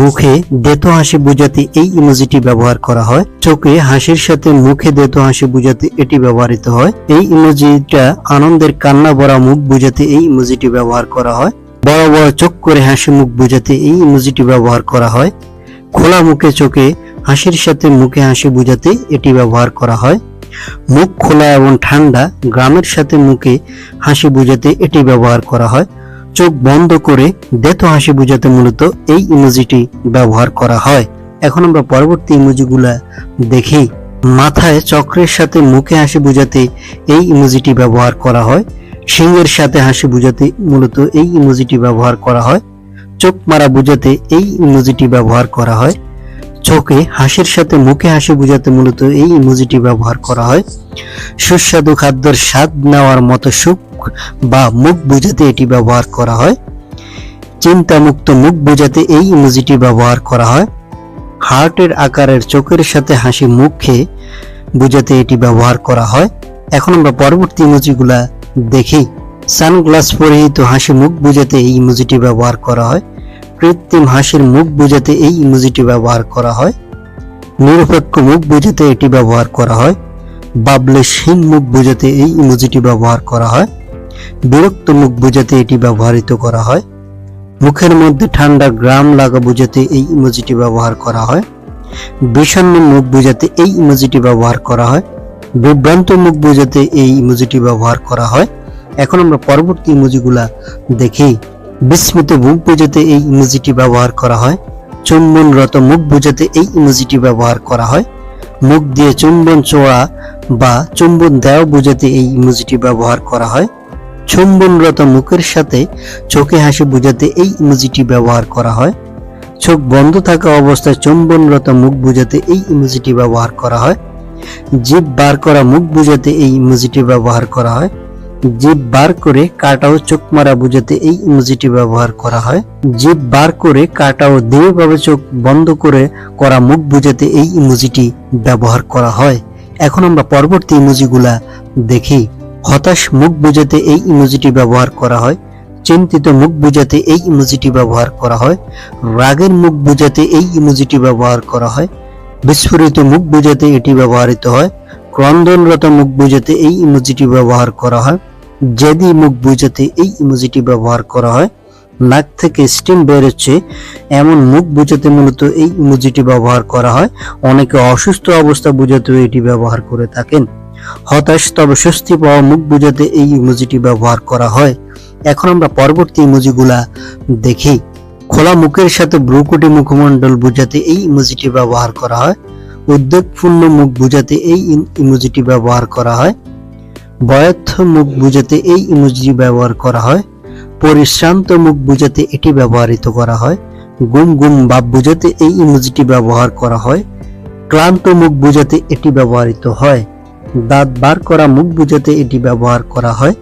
মুখে দেতো হাসি বোঝাতে এই ইমোজিটি ব্যবহার করা হয়। চোখে হাসির সাথে মুখে দেতো হাসি বোঝাতে এটি ব্যবহৃত হয়। এই ইমোজিটা আনন্দের কান্না ভরা মুখ বোঝাতে এই ইমোজিটি ব্যবহার করা হয়। বড় বড় চোখ করে হাসি মুখ বোঝাতে এই ইমোজিটি ব্যবহার করা হয়। খোলা মুখে চোখে হাসির সাথে মুখে হাসি বোঝাতে এটি ব্যবহার করা হয়। মুখ খোলা এবং ঠান্ডা, গ্রামের সাথে মুখে হাসি বোঝাতে এটি ব্যবহার করা হয়। চোখ বন্ধ করে দেত হাসি বোঝাতে মূলত এই ইমোজিটি ব্যবহার করা হয়। এখন আমরা পরবর্তী ইমোজিগুলা দেখি। মাথায় চক্রের সাথে মুখে হাসি বোঝাতে এই ইমোজিটি ব্যবহার করা হয়। সিংহের সাথে হাসি বোঝাতে মূলত এই ইমোজিটি ব্যবহার করা হয়। চোখ মারা বোঝাতে এই ইমোজিটি ব্যবহার করা হয়। চোখে হাসির সাথে মুখে হাসি বোঝাতে মূলত এই ইমোজিটি ব্যবহার করা হয়। সুস্বাদু খাদ্যের স্বাদ নেওয়ার মতো সুখ বা মুখ বোঝাতে এটি ব্যবহার করা হয়। চিন্তামুক্ত মুখ বোঝাতে এই ইমোজিটি ব্যবহার করা হয়। হার্টের আকারের চোখের সাথে হাসি মুখে বোঝাতে এটি ব্যবহার করা হয়। এখন আমরা পরবর্তী ইমোজিগুলা দেখি। সানগ্লাস পরিহিত হাসি মুখ বোঝাতে এই ইমোজিটি ব্যবহার করা হয়। কৃত্রিম হাসির মুখ বোঝাতে এই ইমোজিটি ব্যবহার করা হয়। নিরপেক্ষ মুখ বোঝাতে এটি ব্যবহার করা হয়। বাবলেশহীন মুখ বোঝাতে এই ইমোজিটি ব্যবহার করা হয়। বিরক্ত মুখ বোঝাতে এটি ব্যবহৃত করা হয়। মুখের মধ্যে ঠান্ডা গ্রাম লাগা বোঝাতে এই ইমোজিটি ব্যবহার করা হয়। বিষণ্ণ মুখ বোঝাতে এই ইমোজিটি ব্যবহার করা হয়। বিভ্রান্ত মুখ বোঝাতে এই ইমোজিটি ব্যবহার করা হয়। এখন আমরা পরবর্তী ইমোজিগুলা দেখি। বিস্মিত মুখ বোঝাতে এই ইমোজিটি ব্যবহার করা হয়। চুম্বনরত মুখ বোঝাতে এই ইমোজিটি ব্যবহার করা হয়। মুখ দিয়ে চুম্বন চোড়া বা চুম্বন দেওয়া বোঝাতে এই ইমোজিটি ব্যবহার করা হয়। চুম্বনরত মুখের সাথে চোখে হাসি বোঝাতে এই ইমোজিটি ব্যবহার করা হয়। চোখ বন্ধ থাকা অবস্থায় চুম্বনরত মুখ বোঝাতে এই ইমোজিটি ব্যবহার করা হয়। জিভ বার করা মুখ বোঝাতে এই ইমোজিটি ব্যবহার করা হয়। জিভ বার করে কাটা ও চোখ মারা বোঝাতে এই ইমোজিটি ব্যবহার করা হয়। জিভ বার করে কাটা ও চোখ বন্ধ করে করা মুখ বোঝাতে এই ইমোজিটি ব্যবহার করা হয়। এখন আমরা পরবর্তী ইমোজিগুলা দেখি। হতাশ মুখ বোঝাতে এই ইমোজিটি ব্যবহার করা হয়। চিন্তিত মুখ বোঝাতে এই ইমোজিটি ব্যবহার করা হয়। রাগের মুখ বোঝাতে এই ইমোজিটি ব্যবহার করা হয়। বিস্ফোরিত মুখ বোঝাতে এটি ব্যবহৃত হয়। ক্রন্দনরত মুখ বোঝাতে এই ইমোজিটি ব্যবহার করা হয়। জেদি মুখ বোঝাতে এই ইমোজিটি ব্যবহার করা হয়। নাক থেকে স্টিম বেরোচ্ছে, এমন মুখ বোঝাতে মূলত এই ইমোজিটি ব্যবহার করা হয়। অনেকে অসুস্থ অবস্থা বোঝাতেও এটি ব্যবহার করে থাকেন। হতাশ তবে স্বস্তি পাওয়া মুখ বোঝাতে এই ইমোজিটি ব্যবহার করা হয়। এখন আমরা পরবর্তী ইমোজিগুলা দেখি। খোলা মুখের সাথে ব্রুকুটি মুখমণ্ডল বোঝাতে এই ইমোজিটি ব্যবহার করা হয়। উদ্বেগপূর্ণ মুখ বোঝাতে এই ইম- ইমোজিটি ব্যবহার করা হয়। বয়থ মুখ বোঝাতে এই ইমোজিটি ব্যবহার করা হয়। পরিশ্রান্ত মুখ বোঝাতে এটি ব্যবহৃত করা হয়। গুম গুম ভাব বোঝাতে এই ইমোজিটি ব্যবহার করা হয়। ক্লান্ত মুখ বোঝাতে এটি ব্যবহৃত হয়। দাঁত বার করা মুখ বোঝাতে এটি ব্যবহার করা হয়।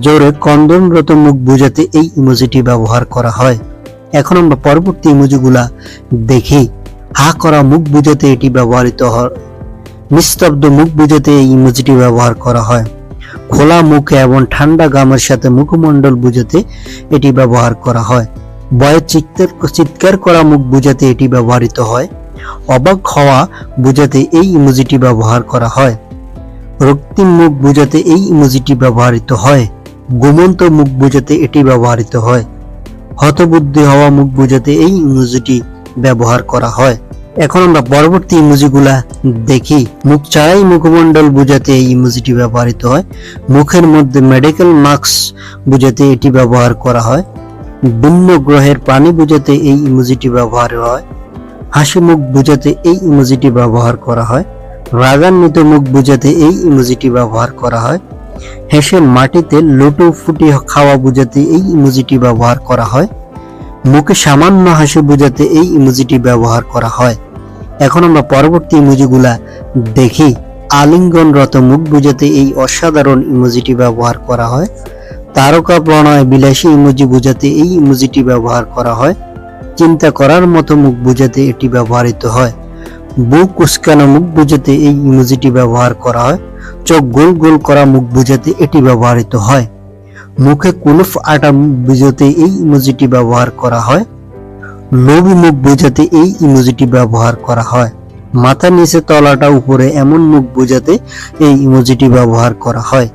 জোরে কন্দনরত মুখ বোঝাতে এই ইমোজিটি ব্যবহার করা হয়। এখন আমরা পরবর্তী ইমোজিগুলা দেখি। হা করা মুখ বোঝাতে এটি ব্যবহৃত হয়। নিস্তব্ধ মুখ বোঝাতে এই ইমোজিটি ব্যবহার করা হয়। খোলা মুখে এবং ঠান্ডা গামের সাথে মুখমণ্ডল বোঝাতে এটি ব্যবহার করা হয়। ভয়ে চিৎকার চিৎকার করা মুখ বুঝাতে এটি ব্যবহৃত হয়। অবাক হওয়া বুঝাতে এই ইমোজিটি ব্যবহার করা হয়। রক্তিম মুখ বোঝাতে এই ইমোজিটি ব্যবহৃত হয়। ঘুমন্ত মুখ বোঝাতে এটি ব্যবহৃত হয়। হতবুদ্ধি হওয়া মুখ বোঝাতে এই ইমোজিটি ব্যবহার করা হয়। এখন আমরা পরবর্তী ইমোজিগুলা দেখি। মুখ ছাড়াই মুখমণ্ডল বোঝাতে এই ইমোজিটি ব্যবহৃত হয়। মুখের মধ্যে মেডিকেল মাস্ক বোঝাতে এটি ব্যবহার করা হয়। ভিন্ন গ্রহের প্রাণী বোঝাতে এই ইমোজিটি ব্যবহার হয়। হাসি মুখ বোঝাতে এই ইমোজিটি ব্যবহার করা হয়। রাগান্বিত মুখ বোঝাতে এই ইমোজিটি ব্যবহার করা হয়। হেসে মাটিতে লুটো ফুটি খাওয়া বোঝাতে এই ইমোজিটি ব্যবহার করা হয়। মুখে সামান্য হাসি বোঝাতে এই ইমোজিটি ব্যবহার করা হয়। এখন আমরা পরবর্তী ইমোজিগুলা দেখি। আলিঙ্গনরত মুখ বোঝাতে এই অসাধারণ ইমোজিটি ব্যবহার করা হয়। তারকা প্রণয় বিলাসী ইমোজি বোঝাতে এই ইমোজিটি ব্যবহার করা হয়। চিন্তা করার মতো মুখ বোঝাতে এটি ব্যবহৃত হয়। বুক উস্কানো মুখ বোঝাতে এই ইমোজিটি ব্যবহার করা হয়। চোখ গোল গোল করা মুখ বোঝাতে এটি ব্যবহৃত হয়। মুখে কুলুফ আটা বুঝাতে এই ইমোজিটি ব্যবহার করা হয়। লোভী মুখ বোঝাতে এই ইমোজিটি ব্যবহার করা হয়। মাথার নিচে তলাটা উপরে এমন মুখ বোঝাতে এই ইমোজিটি ব্যবহার করা হয়।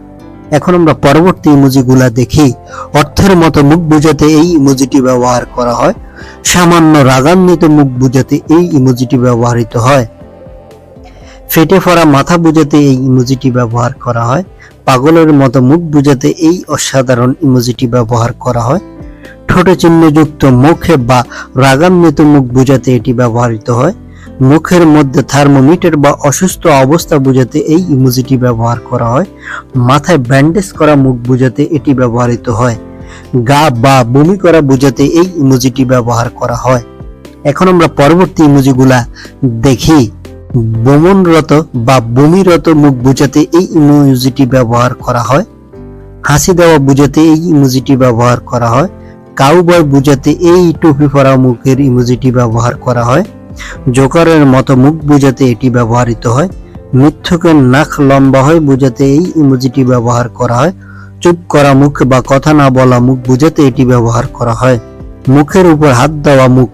এখন আমরা পরবর্তী ইমোজিগুলা দেখি। অর্থের মতো মুখ বোঝাতে এই ইমোজিটি ব্যবহার করা হয়। সামান্য রাগান্বিত মুখ বোঝাতে এই ইমোজিটি ব্যবহৃত হয়। ফেটে পড়া মাথা বোঝাতে এই ইমোজিটি ব্যবহার করা হয়। পাগলের মতো মুখ বোঝাতে এই অসাধারণ ইমোজিটি ব্যবহার করা হয়। ঠোঁটে চিহ্নযুক্ত মুখে বা রাগান্বিত মুখ বোঝাতে এটি ব্যবহৃত হয়। মুখের মধ্যে থার্মোমিটার বা অসুস্থ অবস্থা বোঝাতে এই ইমোজিটি ব্যবহার করা হয়। মাথায় ব্যান্ডেজ করা মুখ বোঝাতে এটি ব্যবহৃত হয়। গা বা বমি করা বোঝাতে এই ইমোজিটি ব্যবহার করা হয়। এখন আমরা পরবর্তী ইমোজিগুলা দেখি। বমনরত বা বমিরত মুখ বোঝাতে এই ইমোজিটি ব্যবহার করা হয়। হাসি দেওয়া বোঝাতে এই ইমোজিটি ব্যবহার করা হয়। কাউবয় বুঝাতে এই টুপি পরা মুখের ইমোজিটি ব্যবহার করা হয়। জোকারের মতো মুখ বুঝাতে এটি ব্যবহৃত হয়। মিথ্যকের নাক লম্বা হয় বুঝাতে এই ইমোজিটি ব্যবহার করা হয়। চুপ করা মুখ বা কথা না বলা মুখ বুঝাতে এটি ব্যবহার করা হয়। মুখের উপর হাত দেওয়া মুখ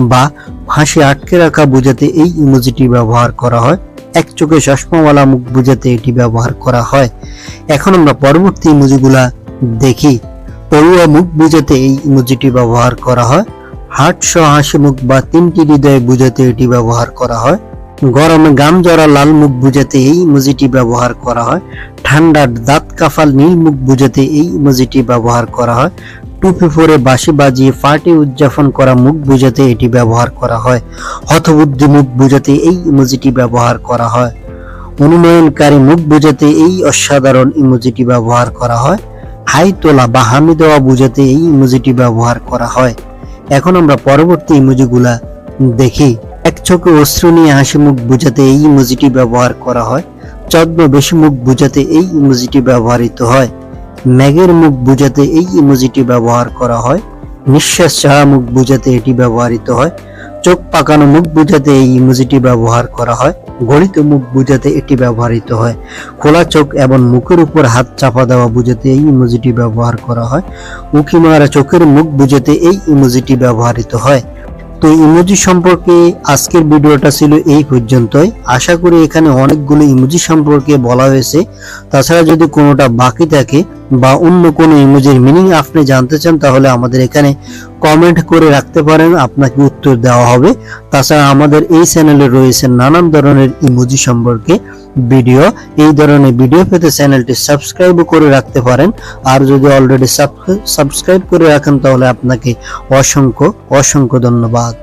বা হাসি আটকে রাখা বুঝাতে এই ইমোজিটি ব্যবহার করা হয়। এক চোখে চশমাওয়ালা মুখ বুঝাতে এটি ব্যবহার করা হয়। এখন আমরা পরবর্তী ইমোজিগুলা দেখি। পড়ুয়া মুখ বোঝাতে এই ইমোজিটি ব্যবহার করা হয়। হাট সহ হাসি মুখ বা তিনটি হৃদয় বোঝাতে এটি ব্যবহার করা হয়। গরমে গাম জরা লাল মুখ বোঝাতে এই ইমোজিটি ব্যবহার করা হয়। ঠান্ডার দাঁত কাফাল নীল মুখ বোঝাতে এই ইমোজিটি ব্যবহার করা হয়। টুপি পরে বাঁশি বাজিয়ে পার্টি উদযাপন করা মুখ বোঝাতে এটি ব্যবহার করা হয়। হতবুদ্ধি মুখ বোঝাতে এই ইমোজিটি ব্যবহার করা হয়। অনুনয়নকারী মুখ বোঝাতে এই অসাধারণ ইমোজিটি ব্যবহার করা হয়। হাই তোলা বা হামি দেওয়া বোঝাতে এই ইমোজিটি ব্যবহার করা হয়। এখন আমরা পরবর্তী ইমোজিগুলা দেখি। এক চোখে অশ্রু নিয়ে হাসি মুখ বোঝাতে এই ইমোজিটি ব্যবহার করা হয়। চদ্ম বেশি মুখ বোঝাতে এই ইমোজিটি ব্যবহৃত হয়। ম্যাগের মুখ বোঝাতে এই ইমোজিটি ব্যবহার করা হয়। নিঃশ্বাস ছাড়া মুখ বোঝাতে এটি ব্যবহৃত হয়। চোখ পাকানো মুখ বোঝাতে এই ইমোজিটি ব্যবহার করা হয়। গলিত মুখ বুঝাতে এটি ব্যবহৃত হয়। খোলা চোখ এবং মুখের উপর হাত চাপা দেওয়া বুঝাতে এই ইমোজিটি ব্যবহার করা হয়। উঁকি মারা চোখের মুখ বোঝাতে এই ইমোজিটি ব্যবহৃত হয়। তো ইমোজি সম্পর্কে আজকের ভিডিওটা ছিল এই পর্যন্তই। আশা করি এখানে অনেকগুলো ইমোজি সম্পর্কে বলা হয়েছে। তাছাড়া যদি কোনোটা বাকি থাকে বা অন্য কোনো ইমোজির মিনিং আপনি জানতে চান, তাহলে আমাদের এখানে কমেন্ট করে রাখতে পারেন, আপনাকে উত্তর দেওয়া হবে। তাছাড়া আমাদের এই চ্যানেলে রয়েছে নানান ধরনের ইমোজি সম্পর্কে। ভিডিও, এই ধরনের ভিডিও পেতে চ্যানেলটি সাবস্ক্রাইব করে রাখতে পারেন। আর যদি অলরেডি সাবস্ক্রাইব করে রাখেন, তাহলে আপনাকে অসংখ্য অসংখ্য ধন্যবাদ।